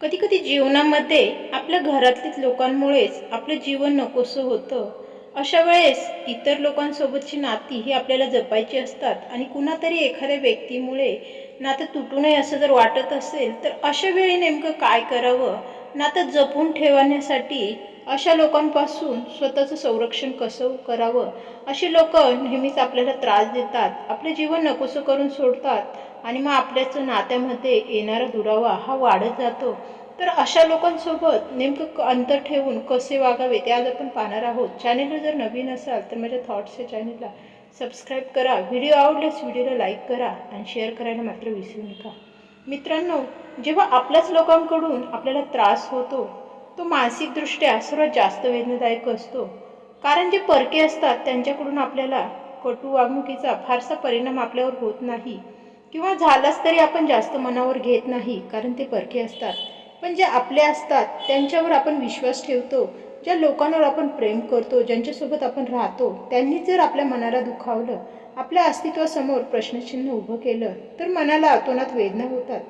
कधी कधी जीवनामध्ये आपल्या घरातलीच लोकांमुळेच आपलं जीवन नकोसं होतं. अशा वेळेस इतर लोकांसोबतची नाती ही आपल्याला जपायची असतात आणि कुणातरी एखाद्या व्यक्तीमुळे नातं तुटू नये असं जर वाटत असेल तर अशा वेळी नेमकं काय करावं? नातं जपून ठेवण्यासाठी अशा लोकांपासून स्वतःचं संरक्षण कसं करावं? अशी लोक नेहमीच आपल्याला त्रास देतात आपलं जीवन नकोसं करून सोडतात आणि मग आपल्याचं नात्यामध्ये येणारा दुरावा हा वाढत जातो. तर अशा लोकांसोबत नेमकं अंतर ठेवून कसे वागावे ते आज आपण पाहणार आहोत. चॅनेलवर जर नवीन असाल तर माझ्या थॉट्स या चॅनेलला सबस्क्राईब करा. व्हिडिओ आवडल्यास व्हिडिओला लाईक करा आणि शेअर करायला मात्र विसरू नका. मित्रांनो जेव्हा आपल्याच लोकांकडून आपल्याला त्रास होतो तो मानसिकदृष्ट्या सर्वात जास्त वेदनादायक असतो. कारण जे परके असतात त्यांच्याकडून आपल्याला कटू वागणुकीचा फारसा परिणाम आपल्यावर होत नाही. किंवा झालाच तरी आपण जास्त मनावर घेत नाही कारण ते परके असतात. पण जे आपले असतात त्यांच्यावर आपण विश्वास ठेवतो. ज्या लोकांवर आपण प्रेम करतो ज्यांच्यासोबत आपण राहतो त्यांनी जर आपल्या मनाला दुखावलं आपल्या अस्तित्वासमोर प्रश्नचिन्ह उभं केलं तर मनाला अतोनात वेदना होतात.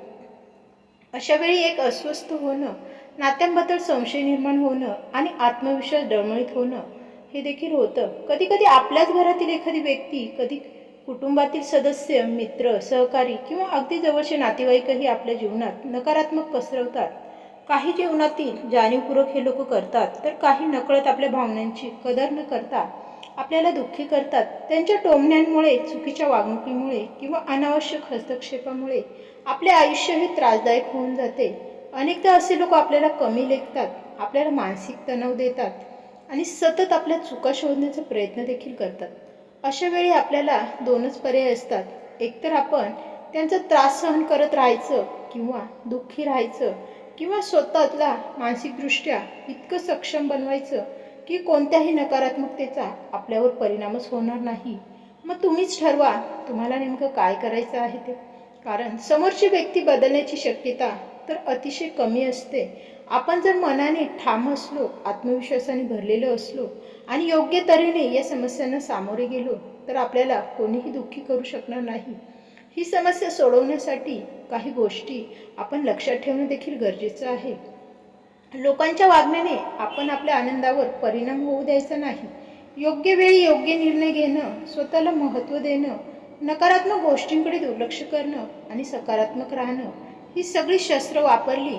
अशावेळी एक अस्वस्थ होणं नात्यांबद्दल संशय निर्माण होणं आणि आत्मविश्वास डळमळीत होणं हे देखील होतं. कधी कधी आपल्याच घरातील एखादी व्यक्ती कधी कुटुंबातील सदस्य मित्र सहकारी किंवा अगदी जवळचे नातेवाईकही आपल्या जीवनात नकारात्मक पसरवतात. काही जीवनातील जाणीवपूर्वक हे लोक करतात तर काही नकळत आपल्या भावनांची कदर न करता आपल्याला दुःखी करतात. त्यांच्या टोमण्यांमुळे चुकीच्या वागणुकीमुळे किंवा अनावश्यक हस्तक्षेपामुळे आपले आयुष्य हे त्रासदायक होऊन जाते. अनेकदा असे लोक आपल्याला कमी लेखतात आपल्याला मानसिक तणाव देतात आणि सतत आपल्या चुका शोधण्याचा प्रयत्न देखील करतात. अशा वेळी आपल्याला दोनच पर्याय असतात. एकतर आपण त्यांचा त्रास सहन करत राहायचं किंवा दुःखी राहायचं किंवा स्वतःला मानसिकदृष्ट्या इतकं सक्षम बनवायचं की कोणत्याही नकारात्मकतेचा आपल्यावर परिणामच होणार नाही. मग तुम्हीच ठरवा तुम्हाला नेमकं काय करायचं आहे ते. कारण समोरची व्यक्ती बदलण्याची शक्यता तर अतिशय कमी असते. आपण जर मनाने ठाम असलो आत्मविश्वासाने भरलेलो असलो आणि योग्य तऱ्हेने या समस्यांना सामोरे गेलो तर आपल्याला कोणीही दुःखी करू शकणार नाही. ही समस्या सोडवण्यासाठी काही गोष्टी आपण लक्षात ठेवणं देखील गरजेचं आहे. लोकांच्या वागण्याने आपण आपल्या आनंदावर परिणाम होऊ द्यायचा नाही. योग्य वेळी योग्य निर्णय घेणं स्वतःला महत्त्व देणं नकारात्मक गोष्टींकडे दुर्लक्ष करणं आणि सकारात्मक राहणं ही सगळी शस्त्र वापरली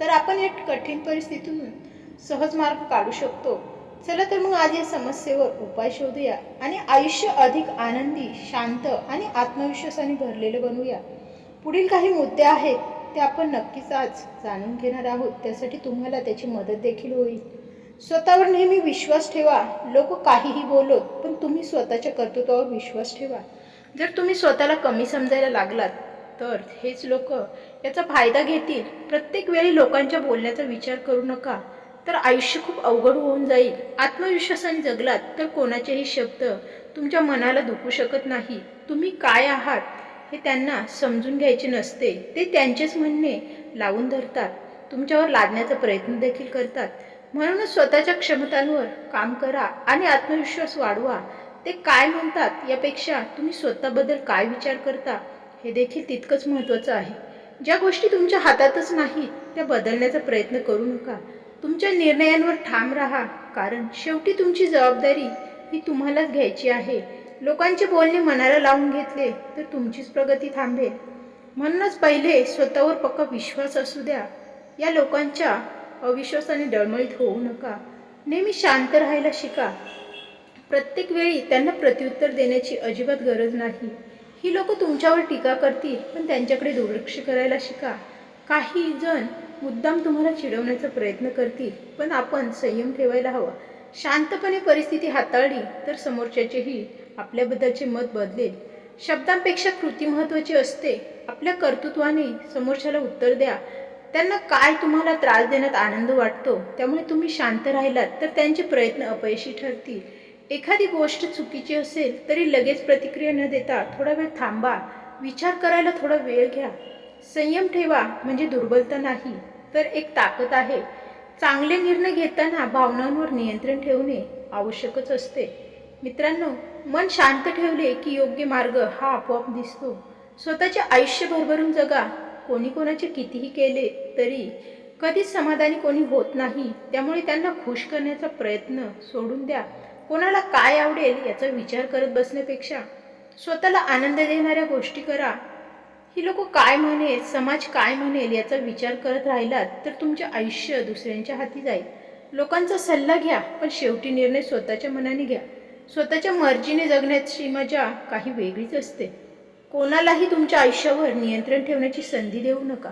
तर आपण या कठीण परिस्थितीतून सहज मार्ग काढू शकतो. चला तर मग आज या समस्येवर उपाय शोधूया आणि आयुष्य अधिक आनंदी शांत आणि आत्मविश्वासाने भरलेलं बनवूया. पुढील काही मुद्दे आहेत ते आपण नक्कीच आज जाणून घेणार आहोत. त्यासाठी तुम्हाला त्याची मदत देखील होईल. स्वतःवर नेहमी विश्वास ठेवा. लोक काहीही बोलोत पण तुम्ही स्वतःच्या कर्तृत्वावर विश्वास ठेवा. जर तुम्ही स्वतःला कमी समजायला लागलात तर हेच लोक याचा फायदा घेतील. प्रत्येक वेळी लोकांच्या बोलण्याचा विचार करू नका. तर आयुष्य खूप अवघड होऊन जाईल. आत्मविश्वासाने जगलात तर कोणाचेही शब्द तुमच्या मनाला दुखू शकत नाही. तुम्ही काय आहात हे त्यांना समजून घ्यायचे नसते. ते त्यांचेच म्हणणे लावून धरतात. तुमच्यावर लादण्याचा प्रयत्न देखील करतात. म्हणूनच स्वतःच्या क्षमतांवर काम करा आणि आत्मविश्वास वाढवा. ते काय म्हणतात यापेक्षा तुम्ही स्वतःबद्दल काय विचार करता? हे देखील तितकंच महत्त्वाचं आहे. ज्या गोष्टी तुमच्या हातातच नाहीत त्या बदलण्याचा प्रयत्न करू नका. तुमच्या निर्णयांवर ठाम राहा कारण शेवटी तुमची जबाबदारी ही तुम्हालाच घ्यायची आहे. लोकांचे बोलणे मनाला लावून घेतले तर तुमचीच प्रगती थांबेल. म्हणूनच पहिले स्वतःवर पक्का विश्वास असू द्या. या लोकांच्या अविश्वासाने डळमळीत होऊ नका. नेहमी शांत राहायला शिका. प्रत्येक वेळी त्यांना प्रत्युत्तर देण्याची अजिबात गरज नाही. ही लोक तुमच्यावर टीका करतील पण त्यांच्याकडे दुर्लक्ष करायला शिका. काही जण मुद्दाम तुम्हाला चिडवण्याचा प्रयत्न करतील पण आपण संयम ठेवायला हवा. शांतपणे परिस्थिती हाताळली तर समोरच्याचेही आपल्याबद्दलचे मत बदलेल. शब्दांपेक्षा कृती महत्त्वाची असते. आपल्या कर्तृत्वाने समोरच्याला उत्तर द्या. त्यांना काय तुम्हाला त्रास देण्यात आनंद वाटतो त्यामुळे तुम्ही शांत राहिलात तर त्यांचे प्रयत्न अपयशी ठरतील. एखादी गोष्ट चुकीची असेल तरी लगेच प्रतिक्रिया न देता थोडा वेळ थांबा विचार करायला थोडा वेळ घ्या. संयम ठेवा म्हणजे दुर्बलता नाही तर एक ताकद आहे. चांगले निर्णय घेताना भावनांवर नियंत्रण ठेवणे आवश्यकच असते. मित्रांनो मन शांत ठेवले की योग्य मार्ग हा आपोआप दिसतो. स्वतःचे आयुष्य भरभरून जगा. कोणी कोणाचे कितीही केले तरी कधीच समाधानी कोणी होत नाही त्यामुळे त्यांना खुश करण्याचा प्रयत्न सोडून द्या. कोणाला काय आवडेल याचा विचार करत बसण्यापेक्षा स्वतःला आनंद देणाऱ्या गोष्टी करा. ही लोक काय म्हणेल समाज काय म्हणेल याचा विचार करत राहिलात तर तुमचे आयुष्य दुसऱ्यांच्या हाती जाईल. लोकांचा सल्ला घ्या पण शेवटी निर्णय स्वतःच्या मनाने घ्या. स्वतःच्या मर्जीने जगण्याची मजा काही वेगळीच असते. कोणालाही तुमच्या आयुष्यावर नियंत्रण ठेवण्याची संधी देऊ नका.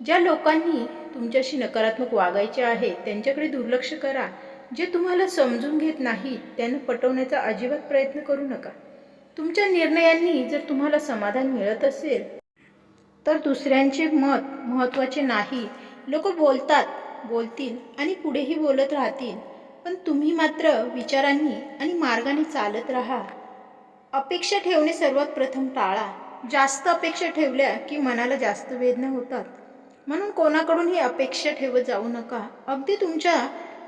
ज्या लोकांनी तुमच्याशी नकारात्मक वागायचे आहे त्यांच्याकडे दुर्लक्ष करा. जे तुम्हाला समजून घेत नाहीत त्यांना पटवण्याचा अजिबात प्रयत्न करू नका. तुमच्या निर्णयांनी जर तुम्हाला समाधान मिळत असेल तर दुसऱ्यांचे मत महत्त्वाचे नाही. लोक बोलतात बोलतील आणि पुढेही बोलत राहतील पण तुम्ही मात्र विचारांनी आणि मार्गाने चालत राहा. अपेक्षा ठेवणे सर्वात प्रथम टाळा. जास्त अपेक्षा ठेवल्या की मनाला जास्त वेदना होतात. म्हणून कोणाकडूनही अपेक्षा ठेवत जाऊ नका. अगदी तुमच्या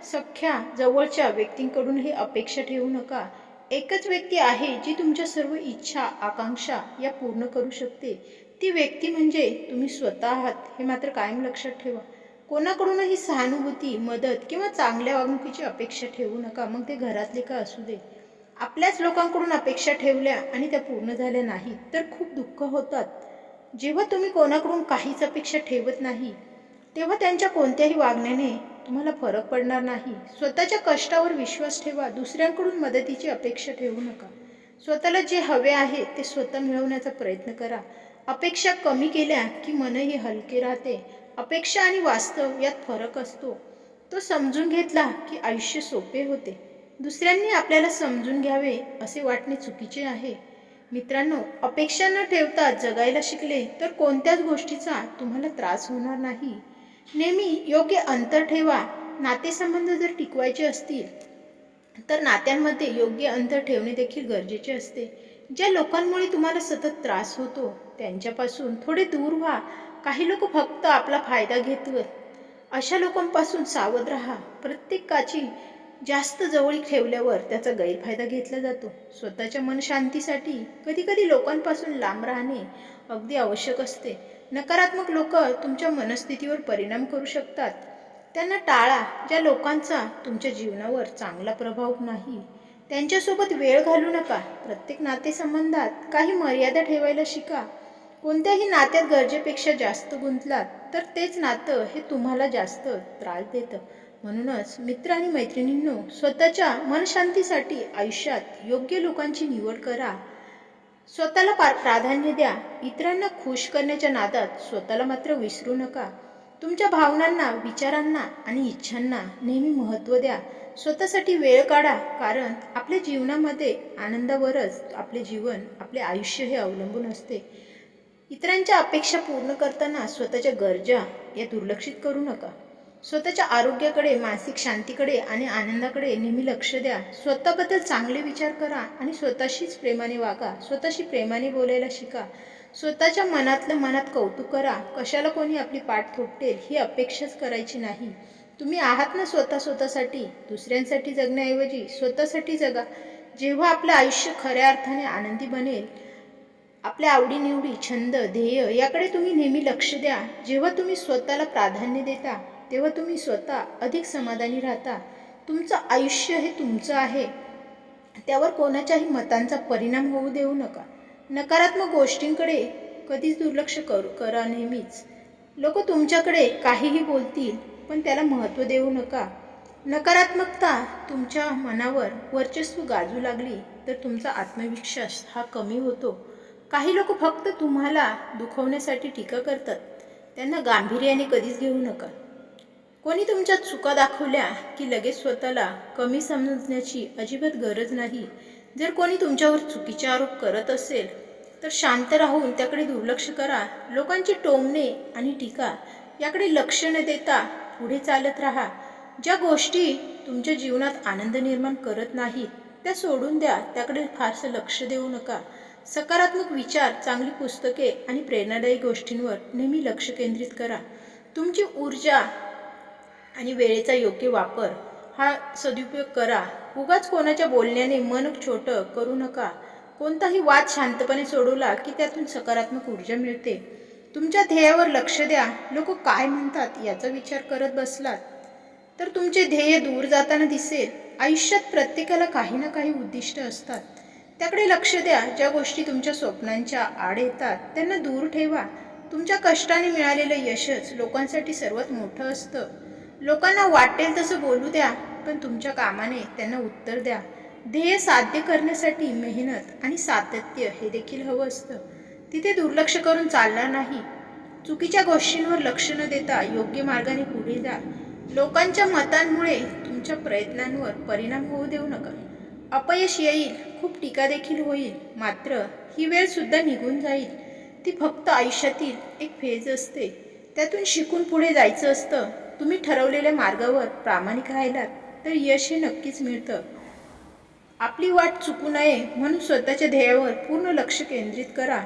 सख्या जवळच्या व्यक्तींकडूनही अपेक्षा ठेवू नका. एकच व्यक्ती आहे जी तुमच्या सर्व इच्छा आकांक्षा या पूर्ण करू शकते. ती व्यक्ती म्हणजे तुम्ही स्वतः आहात हे मात्र कायम लक्षात ठेवा. कोणाकडूनही सहानुभूती मदत किंवा चांगल्या वागणुकीची अपेक्षा ठेवू नका. मग ते घरातले का असू दे? आपल्याच लोकांकडून अपेक्षा ठेवल्या आणि त्या पूर्ण झाल्या नाहीत तर खूप दुःख होतात. जेव्हा तुम्ही कोणाकडून काहीच अपेक्षा ठेवत नाही तेव्हा त्यांच्या कोणत्याही वागण्याने तुम्हाला फरक पडणार नाही. स्वतःच्या कष्टावर विश्वास ठेवा. दुसऱ्यांकडून मदतीची अपेक्षा ठेवू नका. स्वतःला जे हवे आहे ते स्वतः मिळवण्याचा प्रयत्न करा. अपेक्षा कमी केल्या की मनही हलके राहते. अपेक्षा आणि वास्तव यात फरक असतो. तो समजून घेतला की आयुष्य सोपे होते. दुसऱ्यांनी आपल्याला समजून घ्यावे असे वाटणे चुकीचे आहे. मित्रांनो अपेक्षा न ठेवता जगायला शिकले तर कोणत्याच गोष्टीचा तुम्हाला त्रास होणार नाही. नेहमी योग्य अंतर ठेवा. नातेसंबंध जर टिकवायचे असतील तर नात्यांमध्ये योग्य अंतर ठेवणे देखील गरजेचे असते. ज्या लोकांमुळे तुम्हाला सतत त्रास होतो त्यांच्यापासून थोडे दूर व्हा. काही लोक फक्त आपला फायदा घेतवत अशा लोकांपासून सावध राहा. प्रत्येकाची जास्त जवळीक ठेवल्यावर त्याचा गैरफायदा घेतला जातो. स्वतःच्या मनशांतीसाठी कधीकधी लोकांपासून लांब राहणे अगदी आवश्यक असते. नकारात्मक लोक तुमच्या मनस्थितीवर परिणाम करू शकतात. त्यांना टाळा ज्या लोकांचा तुमच्या जीवनावर चांगला प्रभाव नाही. त्यांच्यासोबत वेळ घालू नका. प्रत्येक नातेसंबंधात काही मर्यादा ठेवायला शिका. कोणत्याही नात्यात गरजेपेक्षा जास्त गुंतलात तर तेच नातं हे तुम्हाला जास्त त्रास देतं. म्हणूनच मित्र आणि मैत्रिणींनो स्वतःच्या मनशांतीसाठी आयुष्यात योग्य लोकांची निवड करा. स्वतःला पा प्राधान्य द्या. इतरांना खुश करण्याच्या नादात स्वतःला मात्र विसरू नका. तुमच्या भावनांना विचारांना आणि इच्छांना नेहमी महत्त्व द्या. स्वतःसाठी वेळ काढा कारण आपल्या जीवनामध्ये आनंदावरच आपले जीवन आपले आयुष्य हे अवलंबून असते. इतरांच्या अपेक्षा पूर्ण करताना स्वतःच्या गरजा या दुर्लक्षित करू नका. स्वतःच्या आरोग्याकडे मानसिक शांतीकडे आणि आनंदाकडे नेहमी लक्ष द्या. स्वतःबद्दल चांगले विचार करा आणि स्वतःशीच प्रेमाने वागा. स्वतःशी प्रेमाने बोलायला शिका. स्वतःच्या मनातलं मनात कौतुक करा. कशाला कोणी आपली पाठ थोपटेल ही अपेक्षाच करायची नाही. तुम्ही आहात ना स्वतः स्वतःसाठी. दुसऱ्यांसाठी जगण्याऐवजी स्वतःसाठी जगा. जेव्हा आपलं आयुष्य खऱ्या अर्थाने आनंदी बनेल आपल्या आवडीनिवडी छंद ध्येय याकडे तुम्ही नेहमी लक्ष द्या. जेव्हा तुम्ही स्वतःला प्राधान्य देता तेव्हा तुम्ही स्वतः अधिक समाधानी राहता. तुमचं आयुष्य हे तुमचं आहे. त्यावर कोणाच्याही मतांचा परिणाम होऊ देऊ नका. नकारात्मक गोष्टींकडे कधीच दुर्लक्ष करू करा नेहमीच. लोक तुमच्याकडे काहीही बोलतील पण त्याला महत्त्व देऊ नका. नकारात्मकता तुमच्या मनावर वर्चस्व गाजू लागली तर तुमचा आत्मविश्वास हा कमी होतो. काही लोक फक्त तुम्हाला दुखवण्यासाठी टीका करतात. त्यांना गांभीर्याने कधीच घेऊ नका. कोणी तुमच्या चुका दाखवल्या की लगेच स्वतःला कमी समजण्याची अजिबात गरज नाही? जर कोणी तुमच्यावर चुकीचे आरोप करत असेल तर शांत राहून त्याकडे दुर्लक्ष करा. लोकांची टोमणे आणि टीका याकडे लक्ष न देता पुढे चालत राहा. ज्या गोष्टी तुमच्या जीवनात आनंद निर्माण करत नाहीत त्या सोडून द्या. त्याकडे फारसं लक्ष देऊ नका. सकारात्मक विचार चांगली पुस्तके आणि प्रेरणादायी गोष्टींवर नेहमी लक्ष केंद्रित करा. तुमची ऊर्जा आणि वेळेचा योग्य वापर हा सदुपयोग करा. उगाच कोणाच्या बोलण्याने मन छोटं करू नका. कोणताही वाद शांतपणे सोडवला की त्यातून सकारात्मक ऊर्जा मिळते. तुमच्या ध्येयावर लक्ष द्या. लोक काय म्हणतात याचा विचार करत बसलात. तर तुमचे ध्येय दूर जाताना दिसेल. आयुष्यात प्रत्येकाला काही ना काही उद्दिष्ट असतात. त्याकडे लक्ष द्या. ज्या गोष्टी तुमच्या स्वप्नांच्या आड येतात त्यांना दूर ठेवा. तुमच्या कष्टाने मिळालेलं यशच लोकांसाठी सर्वात मोठं असतं. लोकांना वाटेल तसं बोलू द्या पण तुमच्या कामाने त्यांना उत्तर द्या. ध्येय साध्य करण्यासाठी मेहनत आणि सातत्य हे देखील हवं असतं. तिथे दुर्लक्ष करून चालणार नाही. चुकीच्या गोष्टींवर लक्ष न देता योग्य मार्गाने पुढे जा. लोकांच्या मतांमुळे तुमच्या प्रयत्नांवर परिणाम होऊ देऊ नका. अपयश येईल खूप टीका देखील होईल मात्र ही वेळ सुद्धा निघून जाईल. ती फक्त आयुष्यातील एक फेज असते. त्यातून शिकून पुढे जायचं असतं. तुम्ही ठरवलेल्या मार्गावर प्रामाणिक राहिलात तर यश हे नक्कीच मिळतं. आपली वाट चुकू नये म्हणून स्वतःच्या ध्येयावर पूर्ण लक्ष केंद्रित करा.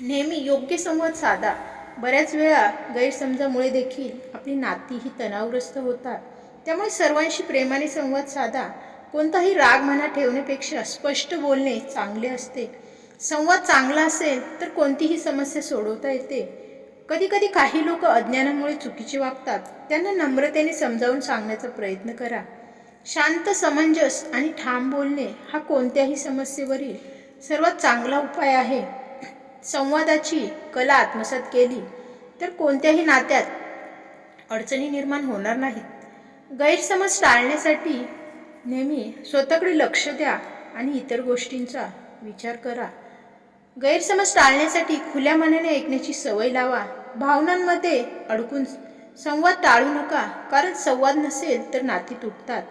नेहमी योग्य संवाद साधा. बऱ्याच वेळा गैरसमजामुळे देखील आपली नाती ही तणावग्रस्त होतात. त्यामुळे सर्वांशी प्रेमाने संवाद साधा. कोणताही राग मनात ठेवण्यापेक्षा स्पष्ट बोलणे चांगले असते. संवाद चांगला असेल तर कोणतीही समस्या सोडवता येते. कधी कधी काही लोक अज्ञानामुळे चुकीचे वागतात. त्यांना नम्रतेने समजावून सांगण्याचा प्रयत्न करा. शांत समंजस आणि ठाम बोलणे हा कोणत्याही समस्येवरील सर्वात चांगला उपाय आहे. संवादाची कला आत्मसात केली तर कोणत्याही नात्यात अडचणी निर्माण होणार नाहीत. गैरसमज टाळण्यासाठी नेहमी स्वतःकडे लक्ष द्या आणि इतर गोष्टींचा विचार करा. गैरसमज टाळण्यासाठी खुल्या मनाने ऐकण्याची सवय लावा. भावनांमध्ये अडकून संवाद टाळू नका. कारण संवाद नसेल तर नाती तुटतात.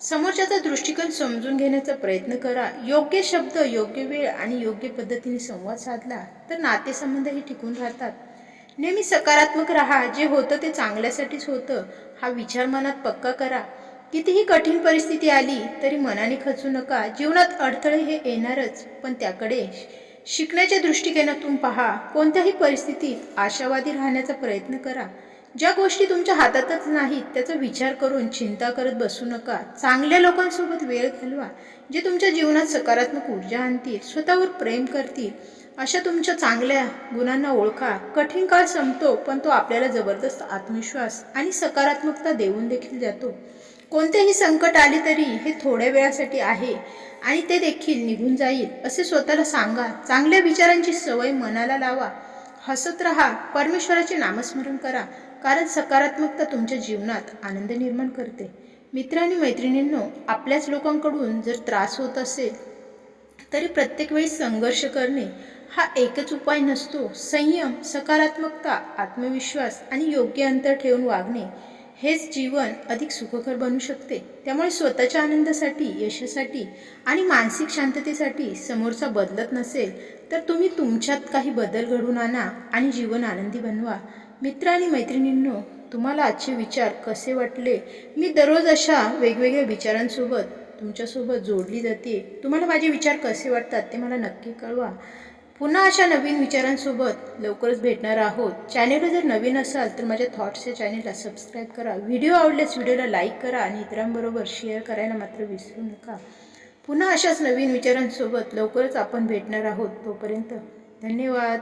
समोरच्याचा दृष्टिकोन समजून घेण्याचा प्रयत्न करा. योग्य शब्द योग्य वेळ आणि योग्य पद्धतीने संवाद साधला तर नातेसंबंधही टिकून राहतात. नेहमी सकारात्मक राहा. जे होतं ते चांगल्यासाठीच होतं. हा विचार मनात पक्का करा. कितीही कठीण परिस्थिती आली तरी मनाने खचू नका. जीवनात अडथळे हे येणारच पण त्याकडे शिकण्याच्या दृष्टिकोनातून पहा. कोणत्याही परिस्थितीत आशावादी राहण्याचा प्रयत्न करा. ज्या गोष्टी तुमच्या हातातच नाहीत त्याचा विचार करून चिंता करत बसू नका. चांगल्या लोकांसोबत वेळ घालवा जे तुमच्या जीवनात सकारात्मक ऊर्जा आणतील स्वतःवर प्रेम करतील. अशा तुमच्या चांगल्या गुणांना ओळखा. कठीण काळ संपतो पण तो आपल्याला जबरदस्त आत्मविश्वास आणि सकारात्मकता देऊन देखील जातो. कोणतेही संकट आले तरी हे थोड्या वेळासाठी आहे आणि ते देखील निघून जाईल असे स्वतःला सांगा. चांगल्या विचारांची सवय मनाला लावा. हसत राहा. परमेश्वराचे नामस्मरण करा. कारण सकारात्मकता तुमच्या जीवनात आनंद निर्माण करते. मित्र आणि मैत्रिणींनो आपल्याच लोकांकडून जर त्रास होत असेल तरी प्रत्येक वेळी संघर्ष करणे हा एकच उपाय नसतो. संयम सकारात्मकता आत्मविश्वास आणि योग्य अंतर ठेवून वागणे हेच जीवन अधिक सुखकर बनू शकते. त्यामुळे स्वतःच्या आनंदासाठी यशासाठी आणि मानसिक शांततेसाठी समोरचा बदलत नसेल तर तुम्ही तुमच्यात काही बदल घडवून आणा आणि जीवन आनंदी बनवा. मित्र आणि मैत्रिणींनो तुम्हाला आजचे विचार कसे वाटले? मी दररोज अशा वेगवेगळ्या विचारांसोबत तुमच्यासोबत जोडली जाते. तुम्हाला माझे विचार कसे वाटतात ते मला नक्की कळवा. पुन्हा अशा नवीन विचारांसोबत लवकरच भेटणार आहोत. चॅनेलवर जर नवीन असाल तर माझ्या थॉट्स या चॅनेलला सबस्क्राईब करा. व्हिडिओ आवडल्यास व्हिडिओला लाईक करा आणि इतरांबरोबर शेअर करायला मात्र विसरू नका. पुन्हा अशाच नवीन विचारांसोबत लवकरच आपण भेटणार आहोत. तोपर्यंत धन्यवाद.